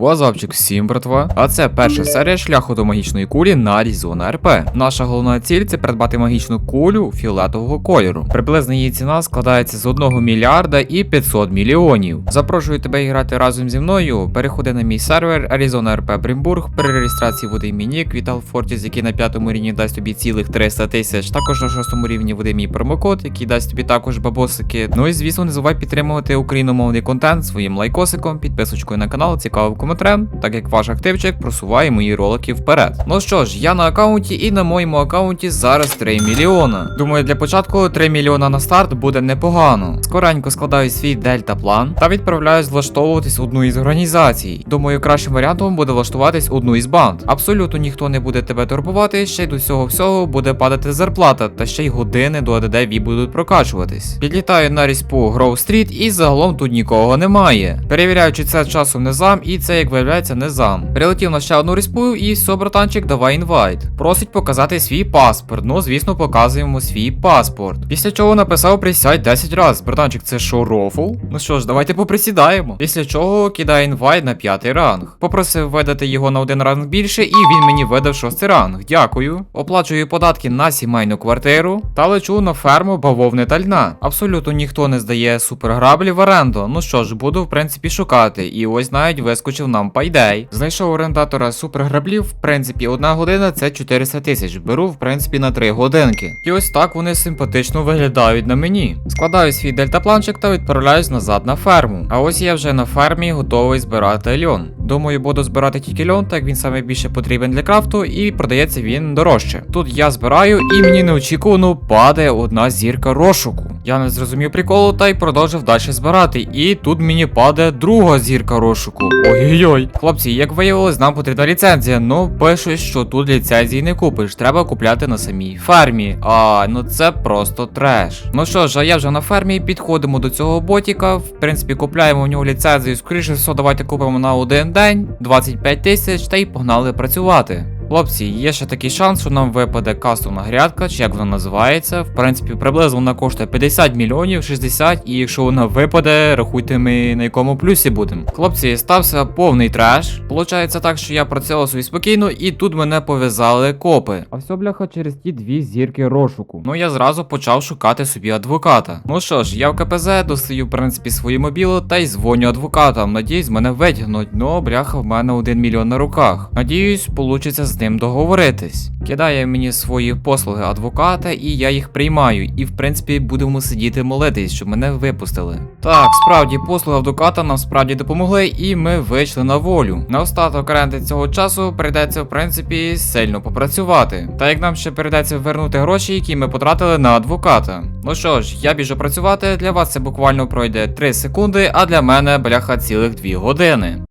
Вазапчик всім, братва. А це перша серія шляху до магічної кулі на Аризона РП. Наша головна ціль це придбати магічну кулю фіолетового кольору. Приблизна її ціна складається з 1 мільярда і 500 мільйонів. Запрошую тебе грати разом зі мною. Переходи на мій сервер Arizona RP Брімбург. При реєстрації води нік Vital Fortis, який на п'ятому рівні дасть тобі цілих 300 тисяч. Також на шостому рівні води мій промокод, який дасть тобі також бабосики. Ну і звісно, не забувай підтримувати україномовний контент своїм лайкосиком, підписочкою на канал, цікавим коментарем, так як ваш активчик просуває мої ролики вперед. Ну що ж, я на аккаунті і на моєму аккаунті зараз 3 мільйона. Думаю, для початку 3 мільйона на старт буде непогано. Скоренько складаю свій дельта план та відправляюсь влаштовуватись одну із організацій. Думаю, кращим варіантом буде влаштуватись одну із банд. Абсолютно ніхто не буде тебе турбувати, ще й до цього всього буде падати зарплата, та ще й години до АДД будуть прокачуватись. Підлітаю на різьбу Гроу Стріт і загалом тут нікого немає. Перевіряю, чи це часом не зам, і це, як виявляється, не зам. Прилетів на ще одну різьбу і все, братанчик, давай інвайт. Просить показати свій паспорт. Ну, звісно, показуємо свій паспорт. Після чого написав присядь 10 разів. Братанчик, це що, рофл? Ну що ж, давайте поприсідаємо. Після чого кидає інвайт на п'ятий ранг. Попросив видати його на один ранг більше, і він мені видав шостий ранг. Дякую. Оплачую податки на сімейну квартиру та лечу на ферму бавовни та льна. Абсолютно ніхто не здає суперграблі в оренду. Ну що ж, буду в принципі шукати. І ось навіть вискочив нам пайдей. Знайшов орендатора суперграблів. В принципі, одна година це 400 тисяч. Беру, в принципі, на 3 годинки. І ось так вони симпатично виглядають на мені. Складаю свій дельтапланчик та відправляюсь назад на ферму. А ось я вже на фермі готовий збирати льон. Думаю, буду збирати тільки льон, так він саме більше потрібен для крафту, і продається він дорожче. Тут я збираю, і мені неочікувано падає одна зірка розшуку. Я не зрозумів приколу та й продовжив далі збирати. І тут мені падає друга зірка розшуку. Ой-ой-ой. Хлопці, як виявилось, нам потрібна ліцензія. Ну пишуть, що тут ліцензії не купиш. Треба купляти на самій фермі. А, ну це просто треш. Ну що ж, а я вже на фермі, підходимо до цього ботіка. В принципі, купляємо в нього ліцензію. Скоріше все, давайте купимо на один день 25 тисяч та й погнали працювати. Хлопці, є ще такий шанс, що нам випаде кастомна грядка, чи як вона називається. В принципі, приблизно вона коштує 50 мільйонів, 60, і якщо вона випаде, рахуйте ми на якому плюсі будемо. Хлопці, стався повний треш. Получається так, що я працював собі спокійно, і тут мене пов'язали копи. А все, бляха, через ті дві зірки розшуку. Ну я зразу почав шукати собі адвоката. Ну що ж, я в КПЗ достаю, в принципі, свою мобілу та й дзвоню адвокатам. Надіюсь, мене витягнуть. Ну, бляха, в мене один мільйон на руках. Надіюсь, получиться з ним договоритись. Кидає мені свої послуги адвоката, і я їх приймаю. І в принципі будемо сидіти молитись, щоб мене випустили. Так, справді, послуги адвоката нам справді допомогли, і ми вийшли на волю. На остаток оренди цього часу прийдеться, в принципі, сильно попрацювати. Та як нам ще прийдеться вернути гроші, які ми потратили на адвоката. Ну що ж, я біжу працювати. Для вас це буквально пройде 3 секунди, а для мене бляха цілих 2 години.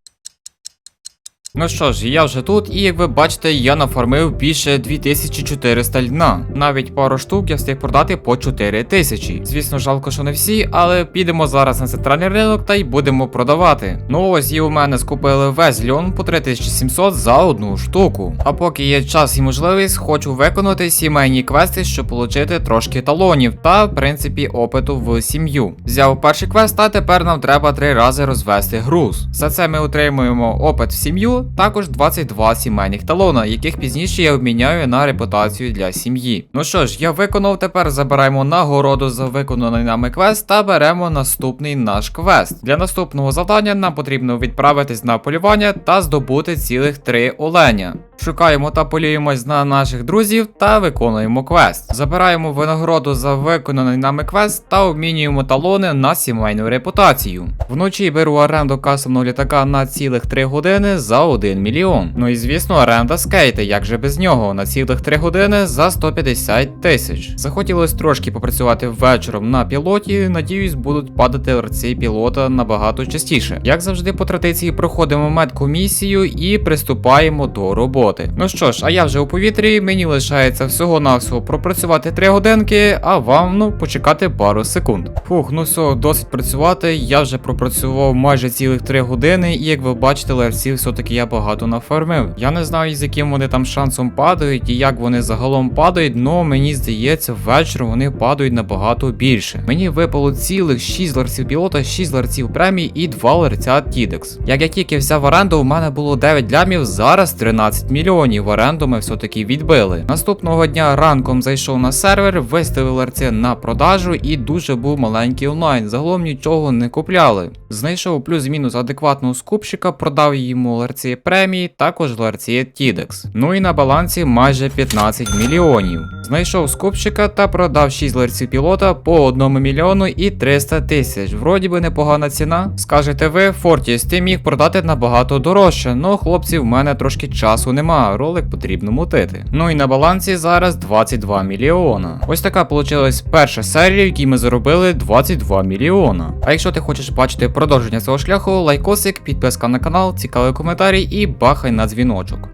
Ну що ж, я вже тут, і як ви бачите, я нафармив більше 2400 льна. Навіть пару штук я встиг продати по 4000. Звісно, жалко, що не всі, але підемо зараз на центральний ринок та й будемо продавати. Ну ось і у мене скупили весь льон по 3700 за одну штуку. А поки є час і можливість, хочу виконати сімейні квести, щоб отримати трошки талонів та, в принципі, опиту в сім'ю. Взяв перший квест, а тепер нам треба три рази розвести груз. За це ми отримуємо опит в сім'ю також 22 сімейних талона, яких пізніше я обміняю на репутацію для сім'ї. Ну що ж, я виконав, тепер забираємо нагороду за виконаний нами квест та беремо наступний наш квест. Для наступного завдання нам потрібно відправитись на полювання та здобути цілих три оленя. Шукаємо та полюємось на наших друзів та виконуємо квест. Забираємо винагороду за виконаний нами квест та обмінюємо талони на сімейну репутацію. Вночі беру оренду касовного літака на цілих 3 години за 1 мільйон. Ну і звісно, оренда скейта, як же без нього, на цілих 3 години за 150 тисяч. Захотілось трошки попрацювати вечором на пілоті. Надіюсь, будуть падати рці пілота набагато частіше. Як завжди, по традиції проходимо медкомісію і приступаємо до роботи. Пілоти. Ну що ж, а я вже у повітрі, мені лишається всього-навсього пропрацювати 3 годинки, а вам ну почекати пару секунд. Фух, ну все, досить працювати. Я вже пропрацював майже цілих 3 години, і як ви бачите, лерців все-таки я багато нафармив. Я не знаю, з яким вони там шансом падають і як вони загалом падають, але мені здається, ввечері вони падають набагато більше. Мені випало цілих 6 ларців пілота, 6 ларців премій і 2 ларця Тідекс. Як я тільки взяв оренду, у мене було 9 лямів, зараз 13 мільйонів. Оренду ми все-таки відбили. Наступного дня ранком зайшов на сервер, виставив ларці на продажу і дуже був маленький онлайн. Загалом нічого не купляли. Знайшов плюс-мінус адекватного скупщика, продав йому ларці премії, також ларці Тідекс. Ну і на балансі майже 15 мільйонів. Знайшов скупщика та продав 6 ларців пілота по 1 мільйону і 300 тисяч. Вроді би непогана ціна. Скажете ви, Фортіс, ти міг продати набагато дорожче, но хлопці, в мене трошки часу нема, ролик потрібно мутити. Ну і на балансі зараз 22 мільйона. Ось така вийшла перша серія, в якій ми заробили 22 мільйона. А якщо ти хочеш бачити продовження цього шляху, лайкосик, підписка на канал, цікавий коментарій і бахай на дзвіночок.